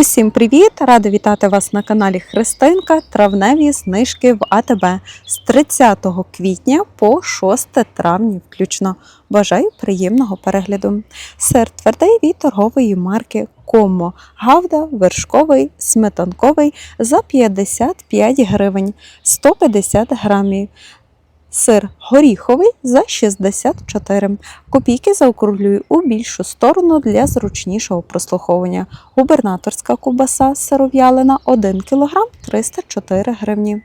Усім привіт! Рада вітати вас на каналі Христинка. Травневі знижки в АТБ з 30 квітня по 6 травня включно. Бажаю приємного перегляду. Сир твердий від торгової марки Комо, гавда, вершковий, сметанковий за 55 гривень 150 грамів. Сир горіховий за 64. Копійки заокруглюю у більшу сторону для зручнішого прослуховування. Губернаторська кубаса сиров'ялина 1 кг 304 гривні.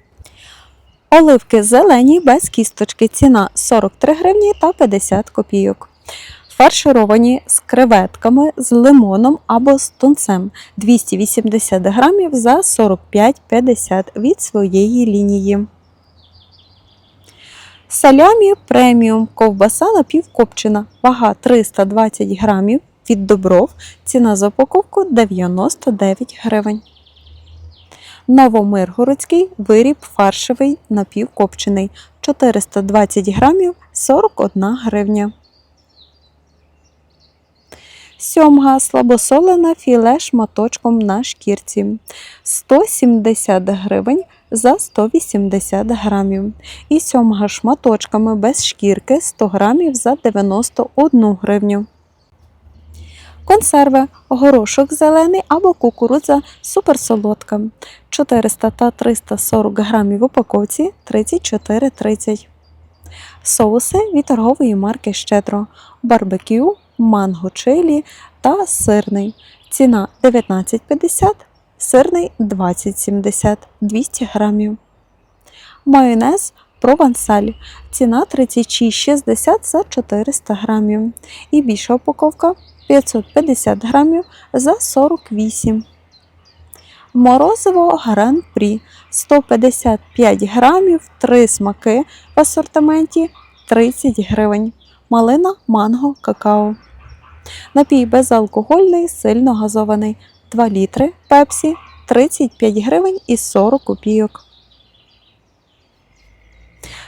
Оливки зелені без кісточки. Ціна 43 гривні та 50 копійок. Фаршировані з креветками, з лимоном або з тунцем 280 грамів за 45,50 від своєї лінії. Салямі преміум. Ковбаса напівкопчена, вага 320 грамів. Від добров, ціна за упаковку 99 гривень. Новомиргородський виріб фаршевий напівкопчений 420 грамів 41 гривня. Сьомга. Слабосолена філе шматочком на шкірці. 170 гривень за 180 грамів. І сьомга шматочками без шкірки 100 грамів за 91 гривню. Консерви горошок зелений або кукурудза суперсолодка 400 та 340 грамів в упаковці 34,30. Соуси від торгової марки Щедро, барбекю, манго чилі та сирний. Ціна 19,50, сирний 20,70 200 грамів. Майонез провансаль. Ціна 36,60 за 400 грамів. І більша упаковка 550 грамів за 48. Морозиво Гран-Прі 155 грамів, 3 смаки в асортименті 30 гривень. Малина, манго, какао. Напій безалкогольний, сильно газований 2 літри пепсі 35 гривень і 40 копійок.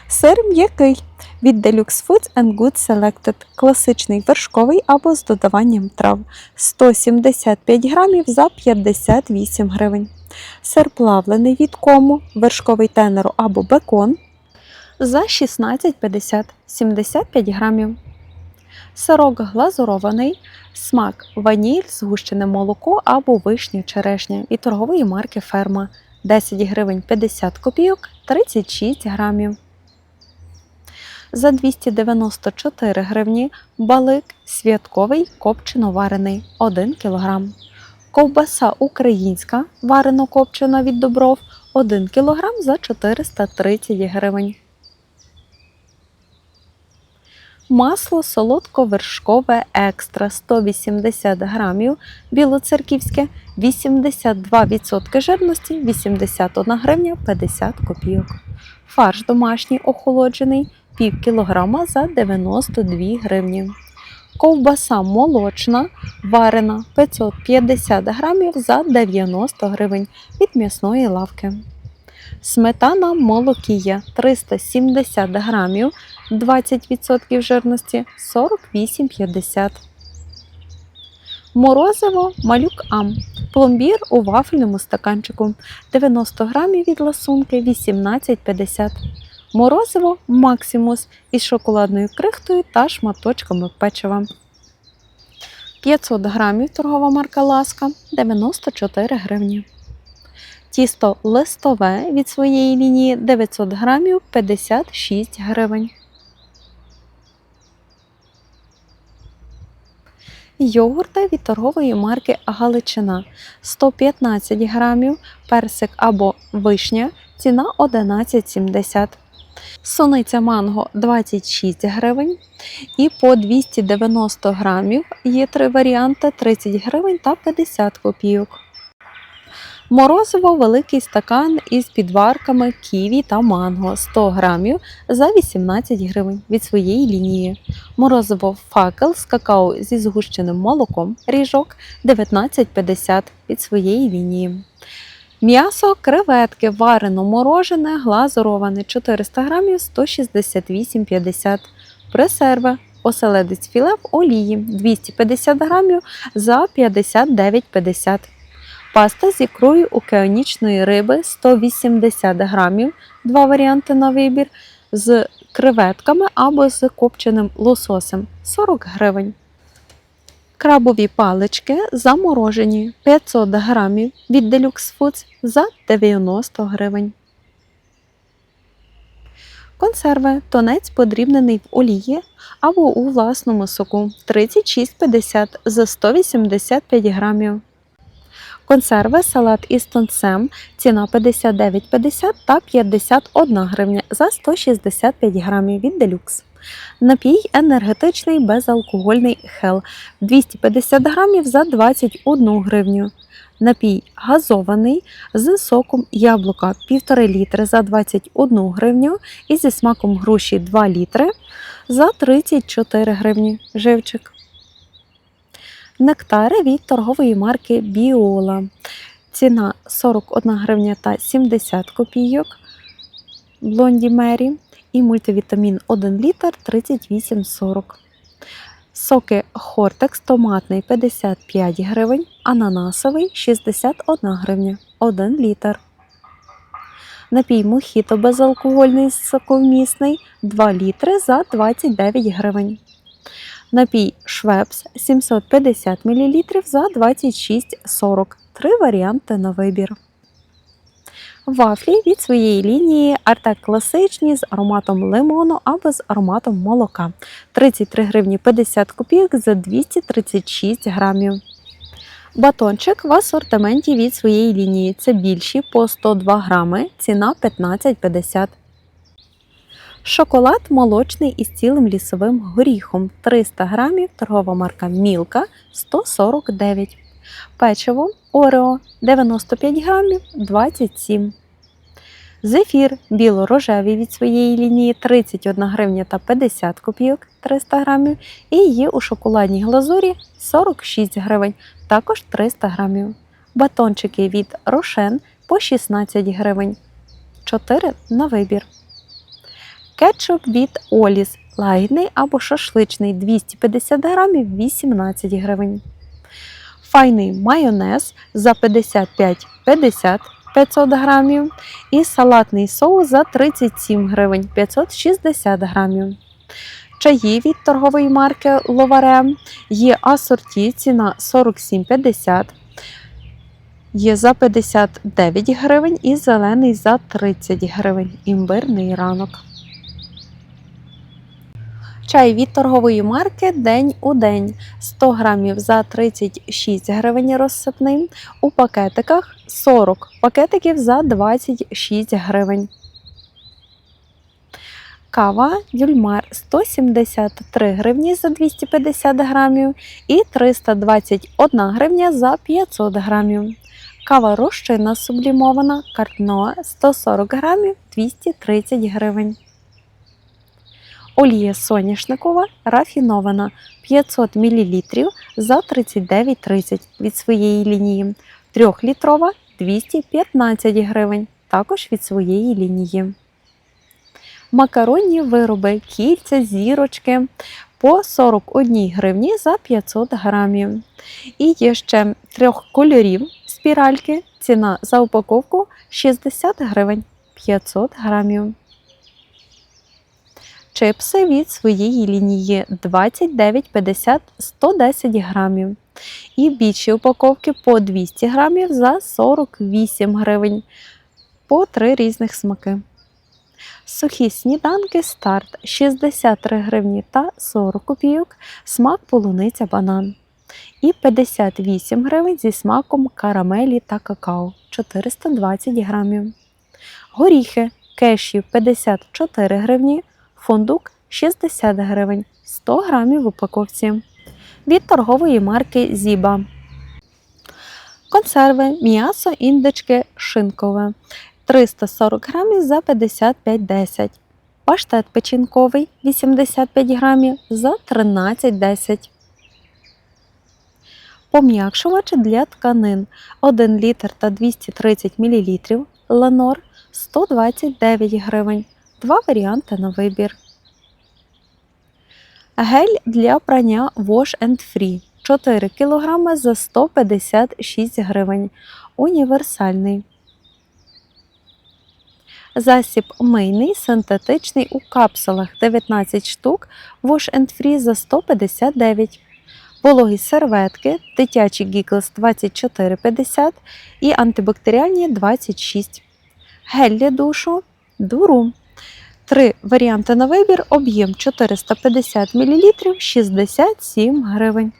Сир м'який від Deluxe Foods and Good Selected. Класичний вершковий або з додаванням трав 175 грамів за 58 гривень. Сир плавлений від кому, вершковий тенеру або бекон за 16,50 75 грамів. Сирок глазурований, смак ваніль, згущене молоко або вишня черешня від торгової марки Ферма 10 гривень 50 копійок 36 грамів. За 294 гривні балик святковий копчено-варений 1 кг. Ковбаса українська варено-копчена від добров 1 кг за 430 гривень. Масло солодко-вершкове екстра 180 грамів, білоцерківське 82% жирності 81 гривня 50 копійок. Фарш домашній охолоджений пів кілограма за 92 гривні. Ковбаса молочна, варена 550 грамів за 90 гривень від м'ясної лавки. Сметана молокія 370 грамів, 20% жирності 48,50. Морозиво малюк Ам. Пломбір у вафельному стаканчику 90 грамів від ласунки 18,50. Морозиво Максимус із шоколадною крихтою та шматочками печива. 500 грамів торгова марка Ласка 94 гривні. Тісто листове від своєї лінії 900 грамів 56 гривень. Йогурти від торгової марки Галичина 115 грамів, персик або вишня, ціна 11,70. Сониця манго 26 гривень. І по 290 грамів є три варіанти 30 гривень та 50 копійок. Морозиво великий стакан із підварками ківі та манго 100 грамів за 18 гривень від своєї лінії. Морозиво факел з какао зі згущеним молоком ріжок 19,50 від своєї лінії. М'ясо креветки варено морожене, глазуроване 400 грамів 168,50 Пресерви оселедець філе в олії 250 грамів за 59,50 Паста з ікрою океанічної риби 180 грамів, два варіанти на вибір, з креветками або з копченим лососем. 40 гривень. Крабові палички заморожені. 500 грамів. Від Deluxe Foods за 90 гривень. Консерви. Тонець подрібнений в олії або у власному соку. 36,50 за 185 грамів. Консерви салат із тонцем ціна 59,50 та 51 гривня за 165 грамів від Deluxe. Напій енергетичний безалкогольний хел 250 грамів за 21 гривню. Напій газований з соком яблука 1,5 літри за 21 гривню і зі смаком груші 2 літри за 34 гривні. Живчик. Нектари від торгової марки Біола. Ціна 41 гривня та 70 копійок. Блонді Мері і мультивітамін 1 літр 38,40. Соки Хортекс томатний 55 гривень, ананасовий 61 гривня 1 літр. Напій мохіто безалкогольний соковмісний 2 літри за 29 гривень. Напій Швепс 750 мл за 26,40. Три варіанти на вибір. Вафлі від своєї лінії Артек класичні з ароматом лимону або з ароматом молока. 33 гривні 50 копійок за 236 грамів. Батончик в асортименті від своєї лінії. Це більші по 102 грами, ціна 15,50. Шоколад молочний із цілим лісовим горіхом 300 грамів, торгова марка Мілка 149. Печиво Орео 95 грамів 27. Зефір біло-рожевий від своєї лінії 31 гривня та 50 копійок 300 грамів. І є у шоколадній глазурі 46 гривень, також 300 грамів. Батончики від Рошен по 16 гривень. 4 на вибір. Кетчуп від Оліс лагідний або шашличний 250 грамів 18 гривень. Файний майонез за 55,50 500 грамів. І салатний соус за 37 гривень 560 грамів. Чаї від торгової марки Ловаре є асорті, ціна 47,50. Є за 59 гривень і зелений за 30 гривень. Імбирний ранок. Чай від торгової марки День у день 100 грамів за 36 гривень розсипний. У пакетиках 40 пакетиків за 26 гривень. Кава Юльмар 173 гривні за 250 грамів і 321 гривня за 500 грамів. Кава розчинна сублімована картно 140 грамів 230 гривень. Олія соняшникова рафінована 500 мл за 39,30 від своєї лінії. 3-літрова 215 гривень, також від своєї лінії. Макаронні вироби, кільця, зірочки по 41 гривні за 500 грамів. І є ще трьох кольорів спіральки. Ціна за упаковку 60 гривень 500 грамів. Чипси від своєї лінії 29,50 110 грамів. І більші упаковки по 200 грамів за 48 гривень. По три різних смаки. Сухі сніданки старт 63 гривні та 40 копійок, смак полуниця банан. І 58 гривень зі смаком карамелі та какао 420 грамів. Горіхи кешів 54 гривні, фундук 60 гривень 100 грамів в упаковці. Від торгової марки Зіба. Консерви, м'ясо, індички, шинкове 340 грамів за 55,10. Паштет печінковий 85 грамів за 13,10. Пом'якшувач для тканин 1 літр та 230 мл. Ланор 129 гривень. Два варіанти на вибір. Гель для прання Wash and Free 4 кг за 156 гривень. Універсальний. Засіб мийний синтетичний у капсулах 19 штук, Wash and Free за 159. Вологі серветки, дитячі Гіклс 24,50 і антибактеріальні 26. Гель для душу Дуру. Три варіанти на вибір, об'єм 450 мл 67 гривень.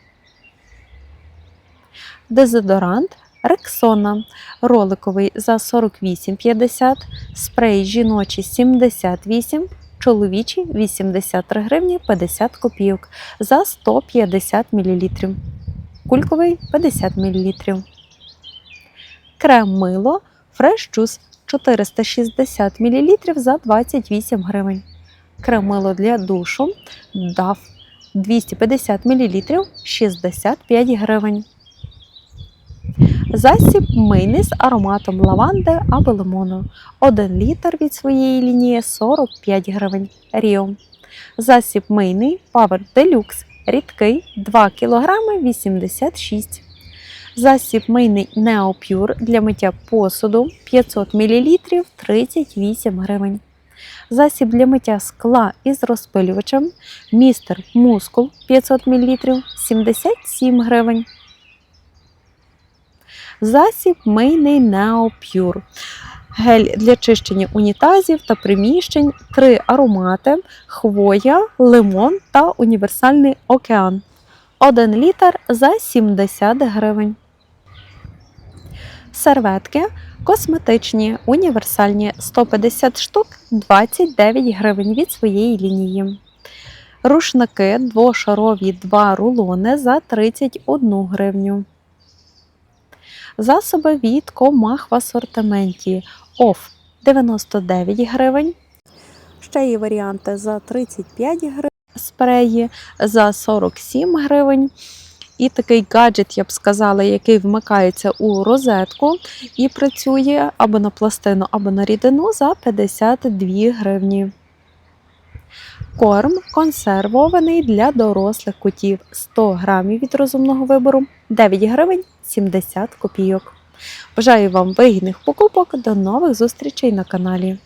Дезодорант Рексона роликовий за 48,50, спрей жіночий 78, чоловічий 83 гривні 50 копійок за 150 мл. Кульковий 50 мл. Крем мило Fresh Juice 460 мл за 28 гривень. Крем мило для душу DAF 250 мл 65 гривень. Засіб мийний з ароматом лаванди або лимону. 1 літр від своєї лінії 45 гривень. Ріо. Засіб мийний Power Deluxe рідкий 2 кг 86 Засіб мийний Pure для миття посуду 500 мл 38 гривень. Засіб для миття скла із розпилювачем Містер Мускул 500 мл 77 гривень. Засіб мийний Pure. Гель для чищення унітазів та приміщень, три аромати, хвоя, лимон та універсальний океан. 1 літр за 70 гривень. Серветки косметичні, універсальні 150 штук 29 гривень від своєї лінії. Рушники двошарові 2 рулони за 31 гривню. Засоби від комах в асортименті ОФ 99 гривень. Ще є варіанти за 35 гривень, спреї за 47 гривень. І такий гаджет, я б сказала, який вмикається у розетку і працює або на пластину, або на рідину за 52 гривні. Корм консервований для дорослих котів 100 грамів від розумного вибору 9 гривень 70 копійок. Бажаю вам вигідних покупок. До нових зустрічей на каналі.